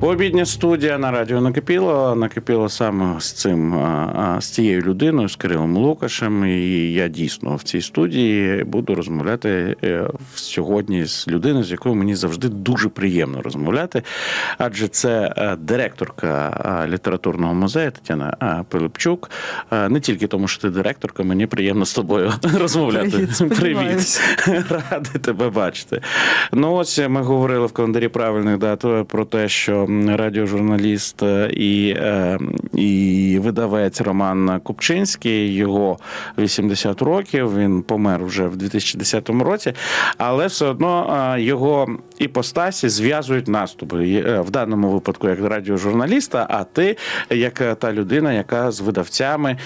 Пообідня студія на радіо накипіло. Накипіло саме з цим з цією людиною, з Кирилом Лукашем. І я дійсно в цій студії буду розмовляти е, сьогодні з людиною, з якою мені завжди дуже приємно розмовляти. Адже це е, директорка літературного музею Тетяна Пилипчук. Е, Не тільки тому, що ти директорка, мені приємно з тобою розмовляти. Привіт. Радий тебе бачити. Ну ось ми говорили в календарі правильних дат про те, що радіожурналіст е, і, е, і видавець Роман Купчинський, його 80 років. Він помер вже в 2010 році, але все одно е, його іпостасі зв'язують наступи в даному випадку як радіожурналіста. А ти як та людина, яка з видавцями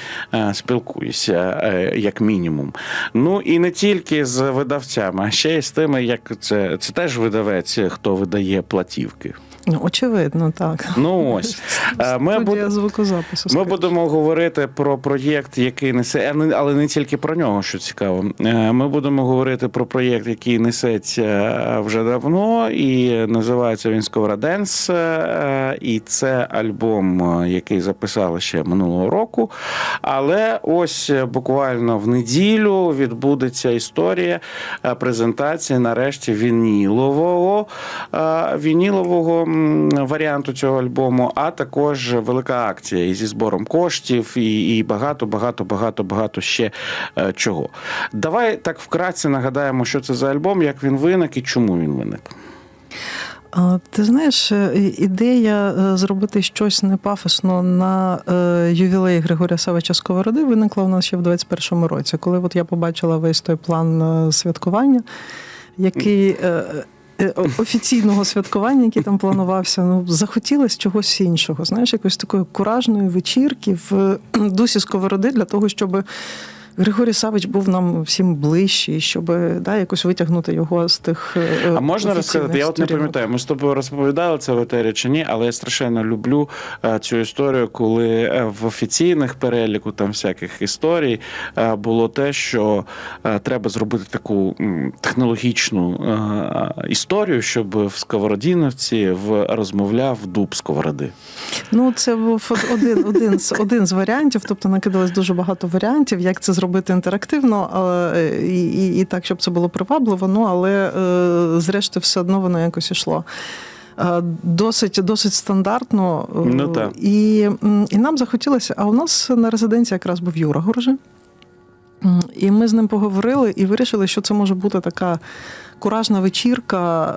спілкуєшся, е, як мінімум. Ну і не тільки з видавцями, а ще й з тими, як це, це теж видавець, хто видає платівки. Ну, очевидно, так. Ну ось Е, ми, Студія звукозапису. ми будемо говорити про проєкт, який несе, але- не тільки про нього, що цікаво. Е, Ми будемо говорити про проєкт, який несеться вже давно, і називається він. Е, І це альбом, е, який записали ще минулого року. Але ось е, буквально в неділю відбудеться історія е, презентації нарешті вінілового, е, вінілового варіанту цього альбому, а також велика акція і зі збором коштів, і, і багато, багато, багато, багато ще е, чого. Давай так вкратце нагадаємо, що це за альбом, як він виник і чому він виник. Ти знаєш, е, ідея е, зробити щось не пафосно на ювілей Григорія Савича Сковороди виникла у нас ще в 21-му році, коли от я побачила весь той план святкування, який. Е, Офіційного святкування, який там планувався, ну захотілося чогось іншого. Знаєш, якоїсь такої куражної вечірки в дусі сковороди для того, щоб Григорій Савич був нам всім ближчий, щоб да, якось витягнути його з тих. е, А можна розказати? Я от не пам'ятаю, ми з тобою розповідали це в етері чи ні, але я страшенно люблю е, цю історію, коли е, в офіційних переліку там всяких історій було те, що треба зробити таку технологічну історію, щоб в Сковородіновці розмовляв дуб сковороди. Ну, це був один, один, з, один з варіантів, тобто накидалось дуже багато варіантів, як це зробити інтерактивно але, і, і, і так, щоб це було привабливо, ну, але е, зрештою все одно воно якось ішло. Е, Досить, досить стандартно. е, Ну, так. І, і нам захотілося, а у нас на резиденції якраз був Юра Горжи. І ми з ним поговорили і вирішили, що це може бути така куражна вечірка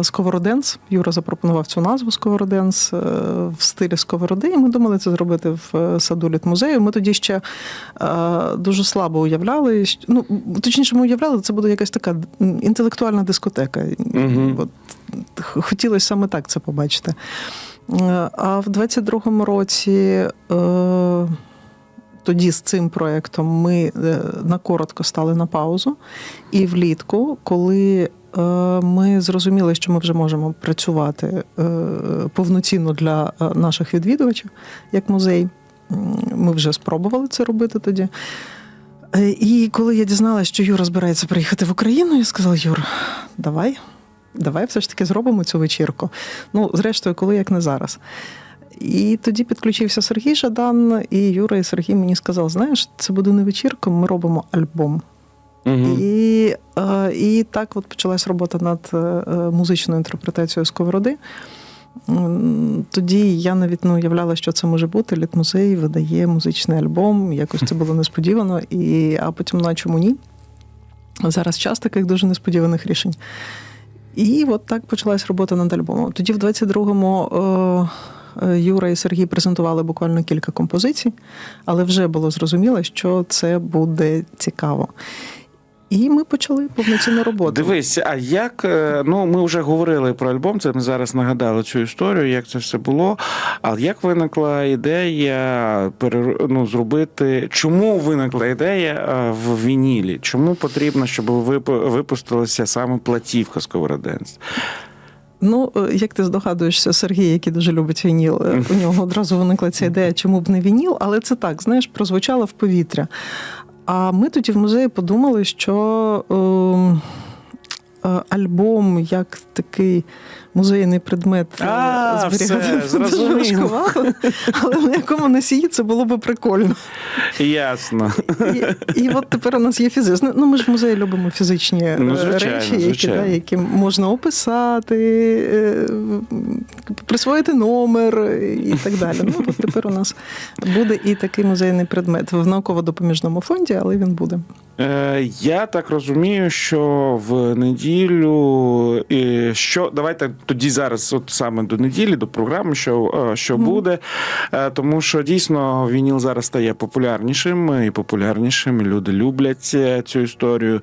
е, Сковороденс. Юра запропонував цю назву Сковороденс е, в стилі Сковороди. І ми думали це зробити в е, саду літмузею. Ми тоді ще дуже слабо уявляли. Ну, точніше, ми уявляли, це буде якась така інтелектуальна дискотека. Мгм. От, хотілося саме так це побачити. А в 22-му році. Тоді з цим проєктом ми е, на коротко стали на паузу. І влітку, коли е, ми зрозуміли, що ми вже можемо працювати е, повноцінно для наших відвідувачів як музей, ми вже спробували це робити тоді. І коли я дізналася, що Юра збирається приїхати в Україну, я сказала: Юр, давай, давай все ж таки зробимо цю вечірку. Ну, зрештою, коли як не зараз. І тоді підключився Сергій Жадан, і Юра і Сергій мені сказали: знаєш, це буде не вечірка, ми робимо альбом. Угу. І, е, і так от почалась робота над е, музичною інтерпретацією сковороди. Тоді я навіть не уявляла, що це може бути. Літмузей видає музичний альбом. Якось це було несподівано. І, а потім, на чому ні? Зараз час таких дуже несподіваних рішень. І от так почалась робота над альбомом. Тоді, в 22-му, е, е, Юра і Сергій презентували буквально кілька композицій, але вже було зрозуміло, що це буде цікаво. І ми почали повноцінну роботу. Дивись, а як е, ну ми вже говорили про альбом, це ми зараз нагадали цю історію, як це все було. А як виникла ідея ну, зробити? Чому виникла ідея е, в вінілі? Чому потрібно, щоб вип- випустилася саме платівка Сковороденс? Ну, е, як ти здогадуєшся, Сергій, який дуже любить вініл, е, у нього одразу виникла ця ідея, чому б не вініл, але це так, знаєш, прозвучало в повітря. А ми тоді в музеї подумали, що. Е, е, альбом як такий музейний предмет е, А, зберігати все, дуже важкувато, але на якому носії це було би прикольно. Ясно. І, і от тепер у нас є фізичне. Ну, ми ж в музеї любимо фізичні е, Ну, звичайно, речі, які, звичайно. да, які можна описати, е, присвоїти номер і так далі. Ну, от тепер у нас буде і такий музейний предмет в науково-допоміжному фонді, але він буде. Е, Я так розумію, що в неділю що давайте тоді зараз, от саме до неділі, до програми, що, е, що буде, Е, тому що дійсно вініл зараз стає популярнішим і популярнішим. і Люди люблять цю історію.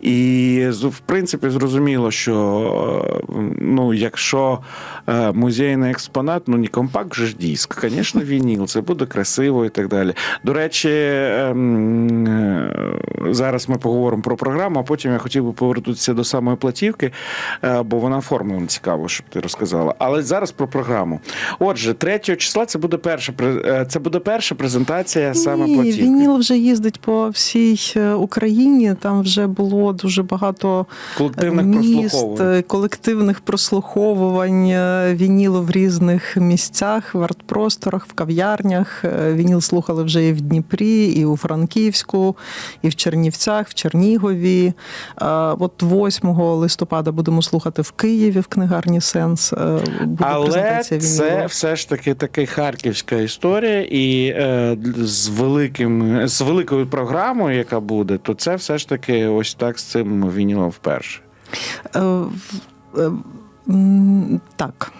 І в принципі зрозуміло, що ну, якщо музейний експонат, ну не компакт же ж диск, звісно, вініл, це буде красиво і так далі. До речі, ем, зараз ми поговоримо про програму, а потім я хотів би повернутися до самої платівки, е, бо вона оформлена цікаво, щоб ти розказала. Але зараз про програму. Отже, 3 числа це буде перша е, це буде перша презентація саме Ні, платівки. Вініл вже їздить по всій е, Україні. Там вже було дуже багато Колективних міст, прослуховувань. колективних прослуховувань вінілу в різних місцях, в артпросторах, в кав'ярнях. Вініл слухали вже і в Дніпрі, і у Франківську, і в Чернівцях, в Чернігові. Е, От 8 листопада будемо слухати в Києві в книгарні Сенс. е, Буде Але презентація це вінілу. все ж таки така харківська історія, і е, з великим з великою програмою, яка буде, то це все ж таки ось так з цим вінілом вперше. Так,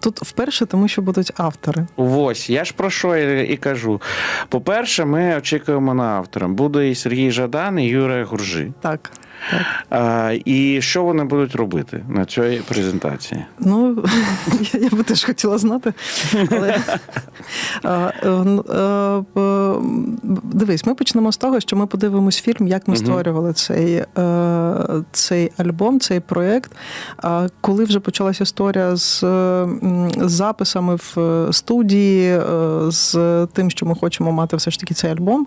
тут вперше, тому що будуть автори. Ось, я ж про що і, і кажу. По-перше, ми очікуємо на автора. Буде і Сергій Жадан, і Юрія Гуржи. Так, так. А, і що вони будуть робити на цій презентації? Ну, я, я би теж хотіла знати. Але а, е, е, дивись, ми почнемо з того, що ми подивимось фільм, як ми створювали цей, е, цей альбом, цей проєкт. Коли вже почалася історія з, з записами в студії, з тим, що ми хочемо мати все ж таки цей альбом,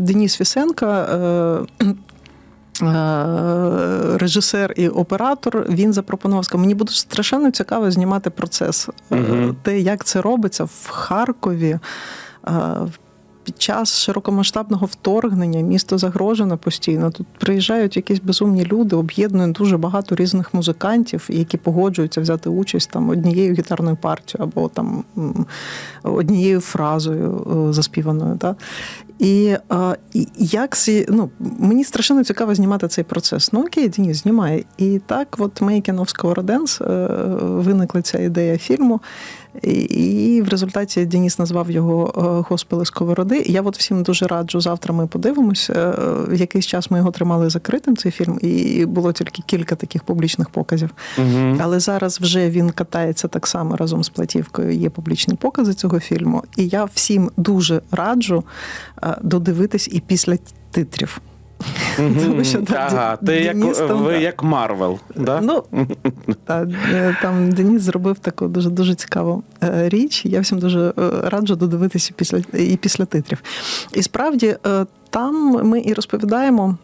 Деніс Фісенка. Е, Режисер і оператор він запропонував сказав, мені буде страшенно цікаво знімати процес. Мгм. Те, як це робиться в Харкові. е, Під час широкомасштабного вторгнення місто загрожено постійно. Тут приїжджають якісь безумні люди, об'єднують дуже багато різних музикантів, які погоджуються взяти участь там однією гітарною партією або там однією фразою заспіваною. Та? І, е, і як ну, мені страшенно цікаво знімати цей процес. Ну окей, Дініс, знімай. І так, от of Scorodance е, виникла ця ідея фільму. І, в результаті Деніс назвав його е, Госпели Сковороди. І я от всім дуже раджу. Завтра ми подивимось. Е, В якийсь час ми його тримали закритим, цей фільм, і було тільки кілька таких публічних показів. Угу. Але зараз вже він катається так само разом з платівкою. Є публічні покази цього фільму. І я всім дуже раджу е, додивитись і після титрів. Тому що, ага, ти як, ви як Марвел. Да? Ну, е, там Деніс зробив таку дуже дуже цікаву е, річ. Я всім дуже е, раджу додивитися після і після титрів. І справді там ми і розповідаємо,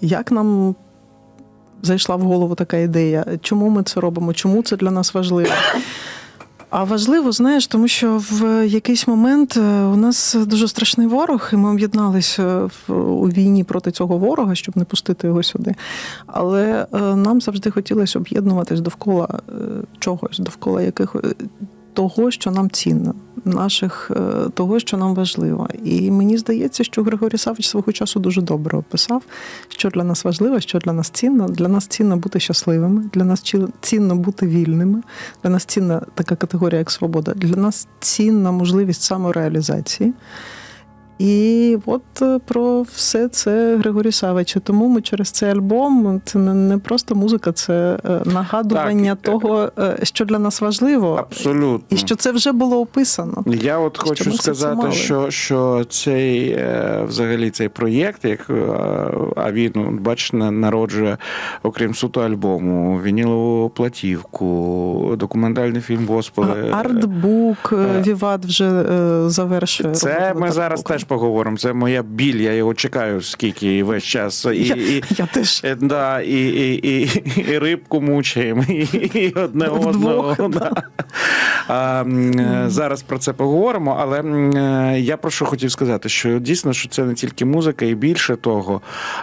як нам. Зайшла в голову така ідея, чому ми це робимо, чому це для нас важливо. А важливо, знаєш, тому що в якийсь момент е, у нас дуже страшний ворог, і ми об'єдналися у війні проти цього ворога, щоб не пустити його сюди. Але е, нам завжди хотілося об'єднуватись довкола е, чогось, довкола яких того, що нам цінно, наших е, того, що нам важливо. І мені здається, що Григорій Савич свого часу дуже добре описав, що для нас важливо, що для нас цінно. Для нас цінно бути щасливими, для нас цінно бути вільними. Для нас цінна така категорія, як свобода. Для нас цінна можливість самореалізації. І от е, про все це Григорій Савич. Тому ми через цей альбом це не, просто музика, це е, нагадування Так, того, е, що для нас важливо, Абсолютно. і що це вже було описано. Я от хочу це сказати, що, що цей взагалі цей проєкт, як а він, ну, бачиш, на- народжує, окрім суто альбому, вінілову платівку, документальний фільм Господи. Артбук, Віват вже завершує. Це ми зараз теж поговоримо. Це моя біль. Я його чекаю скільки і весь час. І, Я, і, я теж. Е, Да, і, і, і, і рибку мучаємо, і, і одне Вдвох, одного. Да. А, е, зараз про це поговоримо, але е, я про що хотів сказати, що дійсно, що це не тільки музика, і більше того,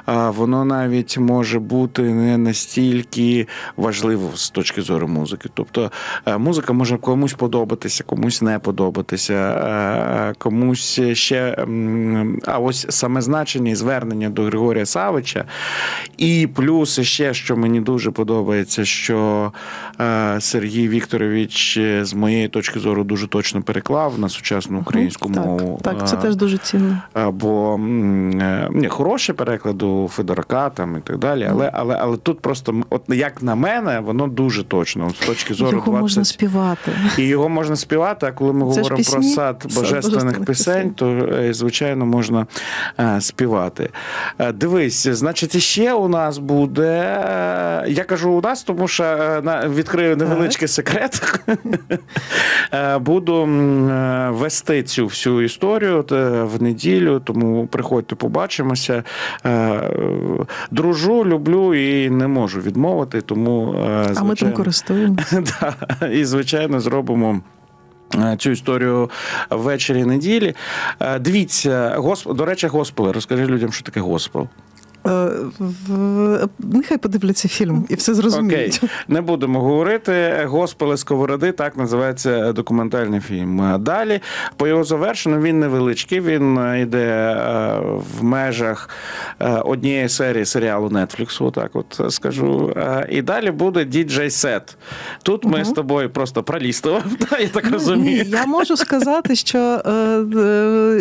воно навіть може бути не настільки важливо з точки зору музики. Тобто музика може комусь подобатися, комусь не подобатися, комусь ще. А ось саме значення і звернення до Григорія Савича. І плюс ще, що мені дуже подобається, що е, Сергій Вікторович, е, з моєї точки зору, дуже точно переклав на сучасну українську так, мову. Так, це Е, теж дуже цінно. Бо е, ні, хороший переклад у Федорака там і так далі. Але, але, але тут просто, от як на мене, воно дуже точно. З точки зору Його 20... можна співати. І його можна співати, а коли ми Це говоримо про пісні, сад сад божественних божественних пісень, пісень. то звичайно можна е, співати. Е, Дивись, значить, іще у нас буде. е, Я кажу у нас, тому що відкрию невеличкий секрет. Буду вести цю всю історію в неділю, тому приходьте, побачимося. Дружу, люблю і не можу відмовити, тому А ми тим звичайно, користуємося. Да, і звичайно зробимо. Е, Цю історію ввечері неділі. Е, Дивіться, госп... до речі, госпел. Розкажи людям, що таке госпел. Е, Нехай подивляться фільм і все зрозуміють. Окей, не будемо говорити. Госпели Сковороди, так називається документальний фільм. Далі, по його завершенню, він невеличкий. Він е, йде е, в межах однієї серії серіалу Netflix, отак от скажу. І далі буде діджей сет. Тут ми з тобою просто пролістував, я так розумію. Ні, я можу сказати, що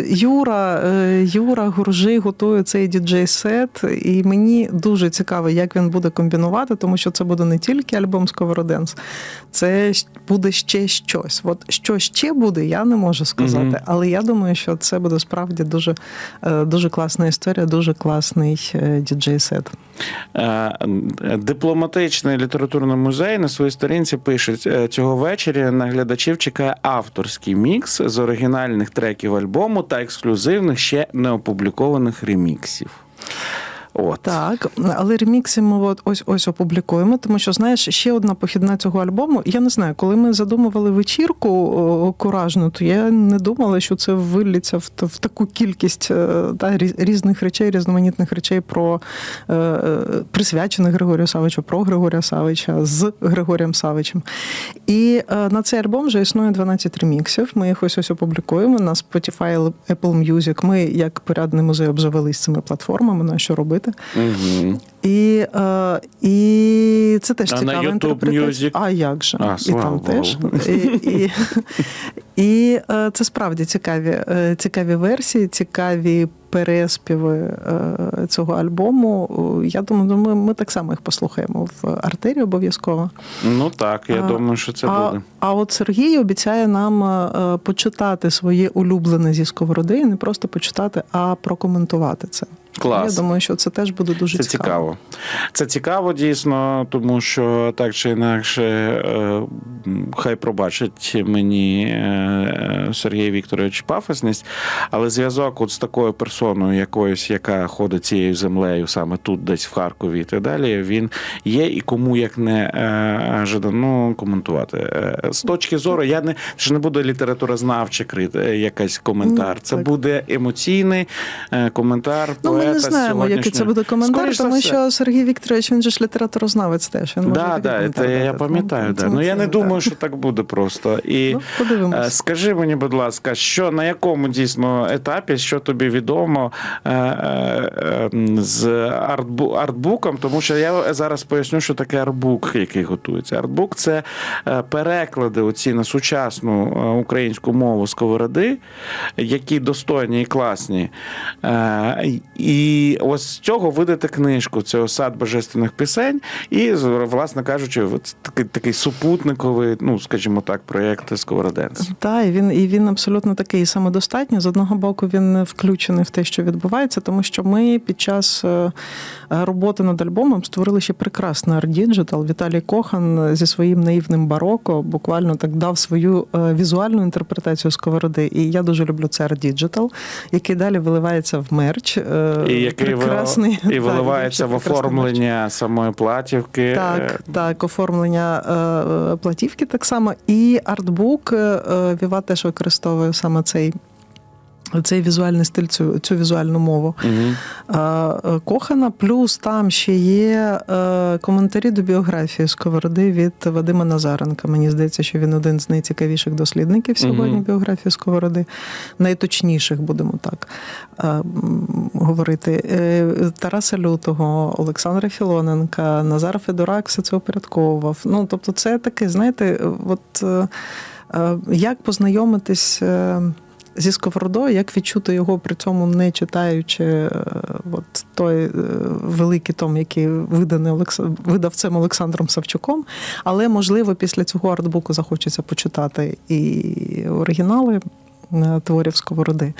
Юра, Юра Гуржий готує цей діджей-сет, і мені дуже цікаво, як він буде комбінувати, тому що це буде не тільки альбом Сковороденс, це буде ще щось. От що ще буде, я не можу сказати. Мгм. Але я думаю, що це буде справді дуже, е, дуже класна історія, дуже класний е, діджей-сет. Е, Дипломатичний літературний музей на своїй сторінці пише цього вечора на глядачів чекає авторський мікс з оригінальних треків альбому та ексклюзивних ще не опублікованих реміксів. От. Так, але ремікси ми от ось ось опублікуємо, тому що знаєш, ще одна похідна цього альбому. Я не знаю, коли ми задумували вечірку куражну, то я не думала, що це виллється в, в таку кількість е, та, різних речей, різноманітних речей про е, е, присвячених Григорію Савичу, про Григорія Савича з Григорієм Савичем. І на цей альбом вже існує 12 реміксів. Ми їх ось ось опублікуємо на Spotify, Apple Music. Ми, як порядний музей, обзавелись цими платформами, на що робити. Угу. І, е, і це теж А на YouTube інтерпретація. Music? А як же? А, і там Богу. теж. І, і, і е, це справді цікаві, е, цікаві версії, цікаві переспіви е, цього альбому. Е, Я думаю, ну, ми, ми так само їх послухаємо в артері обов'язково. Ну так, я А- думаю, що це а, буде. а от Сергій обіцяє нам е, почитати своє улюблене зі сковороди, і не просто почитати, а прокоментувати це. Клас. Я думаю, що це теж буде дуже Це цікаво. Це цікаво дійсно, тому що так чи інакше, е, хай пробачить мені е, Сергій Вікторович пафосність, але зв'язок от з такою персоною, якоюсь, яка ходить цією землею, саме тут, десь в Харкові і так далі, він є і кому як не е, жадано коментувати. Е, З точки зору, я не ж не буду літературознавче крити, е, якась коментар. Ну, Це буде емоційний коментар. Ну, ми не знаємо, який це буде коментар, Скоріш тому все. що Сергій Вікторович, він же ж літературознавець теж. Він Да, такий да, це я пам'ятаю. Да. Ну я не думаю, що так буде просто. І Ну, е, скажи мені, будь ласка, що на якому дійсно етапі, що тобі відомо е, е, е, з артбу, артбуком? Тому що я зараз поясню, що таке артбук, який готується. Артбук це переклади оці на сучасну українську мову сковороди, які достойні і класні. І І ось з цього видати книжку. Це осад божественних пісень, і власне кажучи, такий такий супутниковий, ну скажімо так, проєкт Сковороденс. Так, і він і він абсолютно такий самодостатній. З одного боку, він включений в те, що відбувається, тому що ми під час е, роботи над альбомом створили ще прекрасний арт-діджитал. Віталій Кохан зі своїм наївним бароко буквально так дав свою е, візуальну інтерпретацію сковороди. І я дуже люблю це арт-діджитал, який далі виливається в мерч. Е, І який прекрасний і виливається в оформлення оформлення самої платівки. Так, так, оформлення е, платівки так само. І артбук е, Віва теж використовує саме цей. Цей візуальний стиль, цю, цю візуальну мову е, Кохана. Плюс там ще є е, коментарі до біографії Сковороди від Вадима Назаренка. Мені здається, що він один з найцікавіших дослідників сьогодні Мгм. біографії Сковороди, найточніших, будемо так е, говорити. Тараса Лютого, Олександра Філоненка, Назар Федорак все це упорядковував. Ну, тобто, це таке, знаєте, от як познайомитись. Зі сковородою, як відчути його при цьому не читаючи е, от той е, великий том, який виданий Олекс... видавцем Олександром Савчуком. Але можливо після цього артбуку захочеться почитати і оригінали творів сковороди.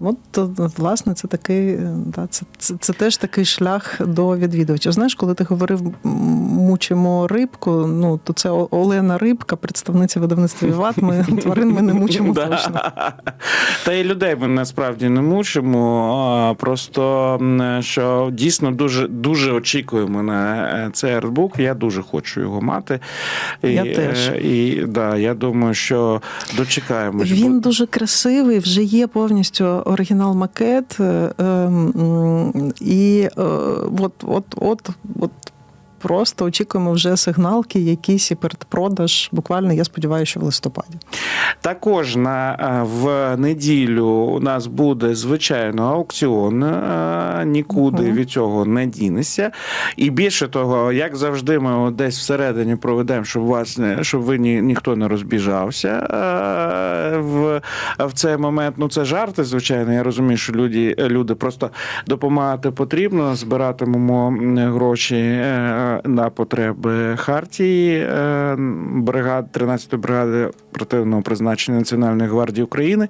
От то, власне це такий, е, да, це, це, це теж такий шлях до відвідувачів. Знаєш, коли ти говорив мучимо рибку, ну то це Олена Рибка, представниця видавництва Віват. Ми тварин ми не мучимо точно. Та і людей ми насправді не мучимо. Просто що дійсно дуже дуже очікуємо на е, цей артбук. Я дуже хочу його мати. І, Я теж. е, І да, я думаю, що дочекаємось. Він дуже красивий, вже є повністю оригінал макет. е, ем, І е, от, от, от, от просто очікуємо вже сигналки, якісь і передпродаж. Буквально, я сподіваюся, що в листопаді. Також на е, в неділю у нас буде звичайно аукціон. е, Нікуди Мгм. від цього не дінешся. І більше того, як завжди, ми десь всередині проведемо, щоб вас не щоб ви ні, ніхто не розбіжався е, в, в цей момент. Ну це жарти, звичайно. Я розумію, що люди, люди просто допомагати потрібно. Збиратимемо гроші на потреби Хартії е, бригад 13-ї бригади противного призначення Національної гвардії України.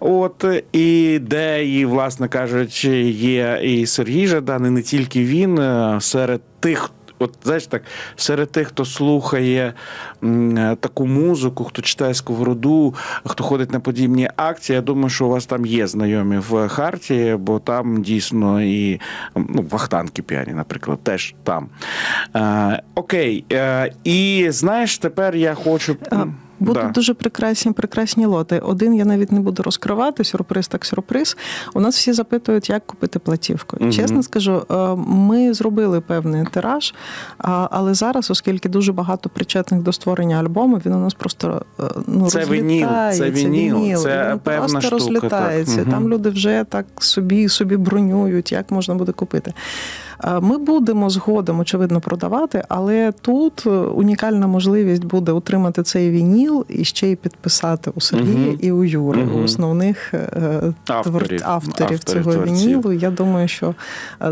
От і де і, власне кажучи, є і Сергій Жадан, і не тільки він е, серед тих. От знаєш так, серед тих, хто слухає м, е, таку музику, хто читає сковороду, хто ходить на подібні акції, я думаю, що у вас там є знайомі в Харті, бо там дійсно і ну, вахтанки п'яні, наприклад, теж там. Е, окей. Е, і знаєш, тепер я хочу. Будуть Да. дуже прекрасні, прекрасні лоти. Один я навіть не буду розкривати. Сюрприз так сюрприз. У нас всі запитують, як купити платівку. Мгм. Чесно скажу, е, ми зробили певний тираж, але зараз, оскільки дуже багато причетних до створення альбому, він у нас просто е, ну Це вініл, це вініл, це він певна просто штука, розлітається. так. Мгм. Там люди вже так собі собі бронюють, як можна буде купити. Е, Ми будемо згодом, очевидно, продавати, але тут е, унікальна можливість буде отримати цей вініл і ще й підписати у Сергія Мгм. і у Юри, Мгм. у основних е, Авторів. авторів, Авторів, цього творців. вінілу. Я думаю, що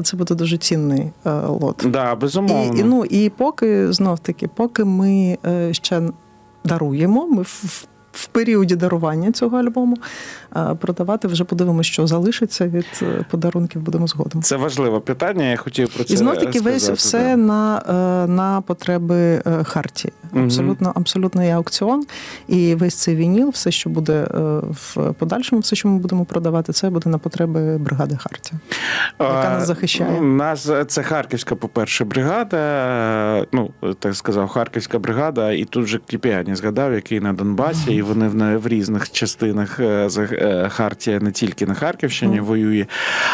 це буде дуже цінний лот. Да, безумовно. І, ну, і поки знов таки, поки ми ще даруємо, ми в, періоді дарування цього альбому продавати вже подивимося, що залишиться від е, подарунків, будемо згодом. Це важливе питання. Я хотів про це І знов таки весь все да. на, е, на потреби е, Харті. Абсолютно, абсолютно є аукціон. І весь цей вініл, все, що буде в подальшому, все, що ми будемо продавати, це буде на потреби бригади Харті. яка нас захищає. У нас це Харківська, по-перше, бригада. е, Ну, так сказав, Харківська бригада, і тут же Кіпіані згадав, який на Донбасі, і вони в, в різних частинах е, за- е, Хартія не тільки на Харківщині mm. воює.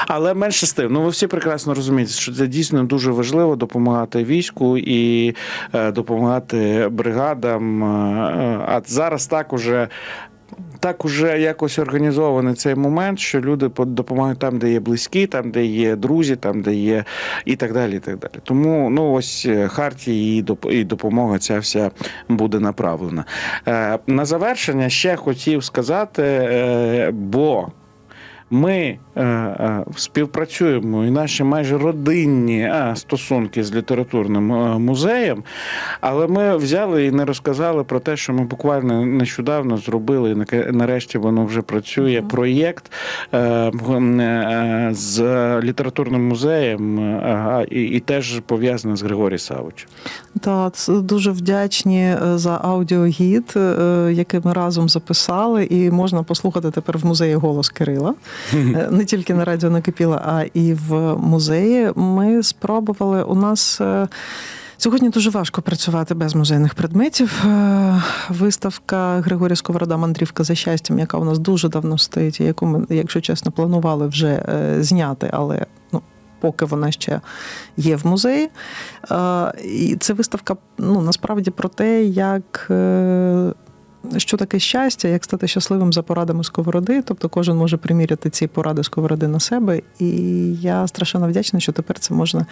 Але менше з тим, ну ви всі прекрасно розумієте, що це дійсно дуже важливо допомагати війську і е, допомагати бригадам. А зараз так уже так уже якось організований цей момент, що люди по- допомагають там, де є близькі, там, де є друзі, там, де є і так далі. і так далі. Тому ну ось е, Хартії і допомога ця вся буде направлена. Е, На завершення ще хотів сказати, е, бо. Ми е, е, співпрацюємо і наші майже родинні е, стосунки з літературним е, музеєм, але ми взяли і не розказали про те, що ми буквально нещодавно зробили, і нарешті воно вже працює. Проєкт е, е, з літературним музеєм е, і, і теж пов'язане з Григорій Савичем. Та це дуже вдячні за аудіогід, який ми разом записали, і можна послухати тепер в музеї голос Кирила. Е, Не тільки на радіо накипіла, а і в музеї. Ми спробували. У нас е, сьогодні дуже важко працювати без музейних предметів. Е, Виставка Григорія Сковорода Мандрівка за щастям, яка у нас дуже давно стоїть, яку ми, якщо чесно, планували вже зняти, але ну. Поки вона ще є в музеї. І це виставка ну, насправді про те, як. Що таке щастя, як стати щасливим за порадами сковороди? Тобто кожен може приміряти ці поради сковороди на себе. І я страшенно вдячна, що тепер це можна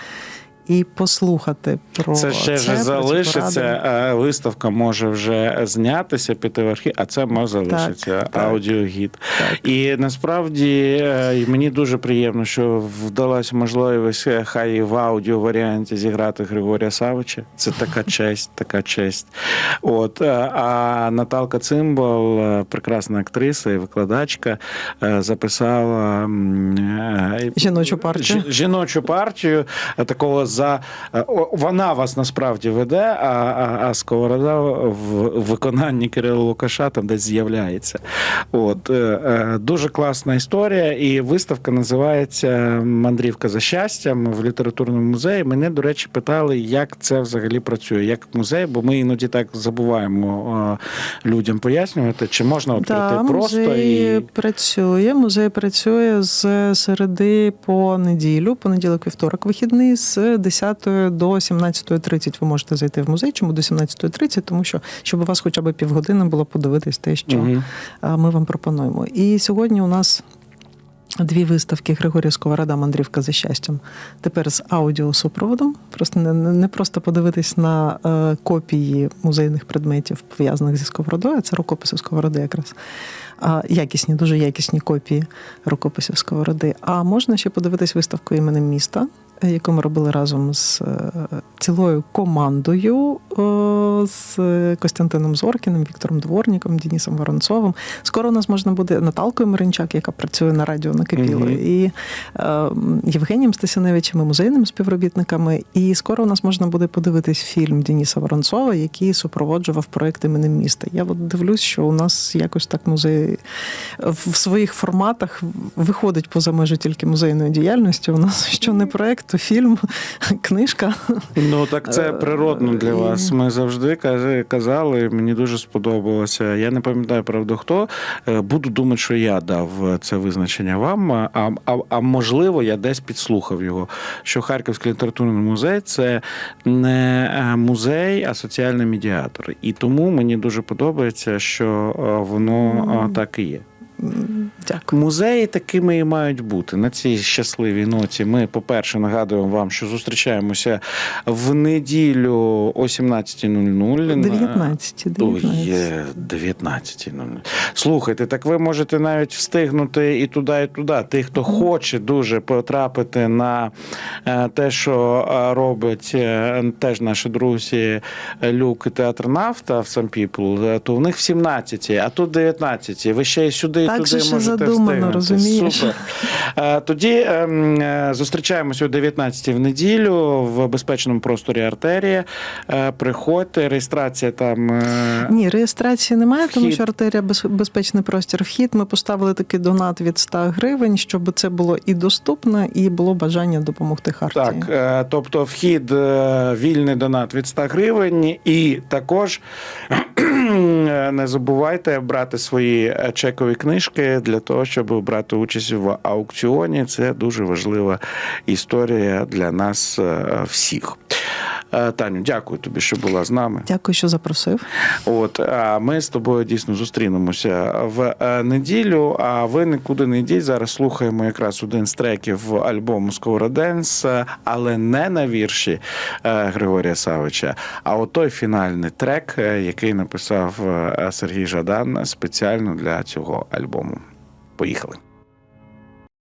і послухати про Це ще це, про залишиться. Виставка може вже знятися, піти в архів, а це може залишиться Так, аудіогід. Так. І насправді е, мені дуже приємно, що вдалася можливість е, хай і в аудіо варіанті зіграти Григорія Савича. Це така честь, така честь. От е, а Наталка Цимбал, прекрасна актриса і викладачка, записала Жіночу партію. Жі- жіночу партію такого за е, вона вас насправді веде, а, а, а сковорода в виконанні Кирила Лукаша там десь з'являється. От е, е, дуже класна історія, і виставка називається Мандрівка за щастям в літературному музеї. Мене, до речі, питали, як це взагалі працює, як музей, бо ми іноді так забуваємо людям пояснювати, чи можна от Да, прийти просто музей і працює. Музей працює з середи по неділю, понеділок, вівторок, вихідний з 10 до 17.30 ви можете зайти в музей. Чому до 17.30? Тому що щоб у вас хоча б півгодини було подивитись те, що а, ми вам пропонуємо. І сьогодні у нас. Дві виставки Григорія Сковорода Мандрівка за щастям. Тепер з аудіосупроводом. Просто не, не просто подивитись на е, копії музейних предметів, пов'язаних зі сковородою. Це рукописи сковороди якраз. А, якісні, дуже якісні копії рукописів сковороди. А можна ще подивитись виставку іменем міста, яку ми робили разом з е, цілою командою е, з Костянтином Зоркіним, Віктором Дворніком, Денисом Воронцовим. Скоро у нас можна буде Наталкою Миринчак, яка працює на радіо накипіло, Мгм. і е, Євгенієм Стасяневичем, і музейними співробітниками. І скоро у нас можна буде подивитись фільм Дениса Воронцова, який супроводжував проект іменем міста. Я от дивлюсь, що у нас якось так музей в своїх форматах виходить поза межі тільки музейної діяльності. У нас що не проект, то фільм, книжка. Ну так це Е, природно для вас. Ми завжди казали, мені дуже сподобалося. Я не пам'ятаю правда хто. Е, Буду думати, що я дав це визначення вам. А, а, а можливо, я десь підслухав його. Що Харківський літературний музей це не е, музей, а соціальний медіатор. І тому мені дуже подобається, що воно е, так і є. Дякую. Музеї такими і мають бути на цій щасливій ноті. Ми, по-перше, нагадуємо вам, що зустрічаємося в неділю о 17.00. 19, Ой, 19. є 19.00. Слухайте, так ви можете навіть встигнути і туди, і туди. Ті, хто хоче дуже потрапити на е, те, що е, робить е, теж наші друзі Люк і театр Нафта в е, то в них в 17, а тут 19. Ви ще й сюди, і Так туди же можете задумано, встигнути. розумієш? Супер. Е, Тоді ем, е, зустрічаємося о 19 в неділю в безпечному просторі артерія. Е, Приходьте, реєстрація там. Ні, реєстрації немає, тому що артерія безпечний простір. Вхід ми поставили такий донат від 100 гривень, щоб це було і доступно, і було бажання допомогти Хартії. Так, тобто вхід вільний донат від 100 гривень, і також не забувайте брати свої е, чекові книжки для того, щоб брати участь в аукціоні. Це дуже важлива історія для нас е, всіх. Е, Таню, дякую тобі, що була з нами. Дякую, що запросив. От а ми з тобою дійсно зустрінемося в неділю. А ви нікуди не йдіть. Зараз слухаємо якраз один з треків альбому Сковороденс, але не на вірші Григорія Савича, а от той фінальний трек, який написав Сергій Жадан спеціально для цього альбому. Поїхали.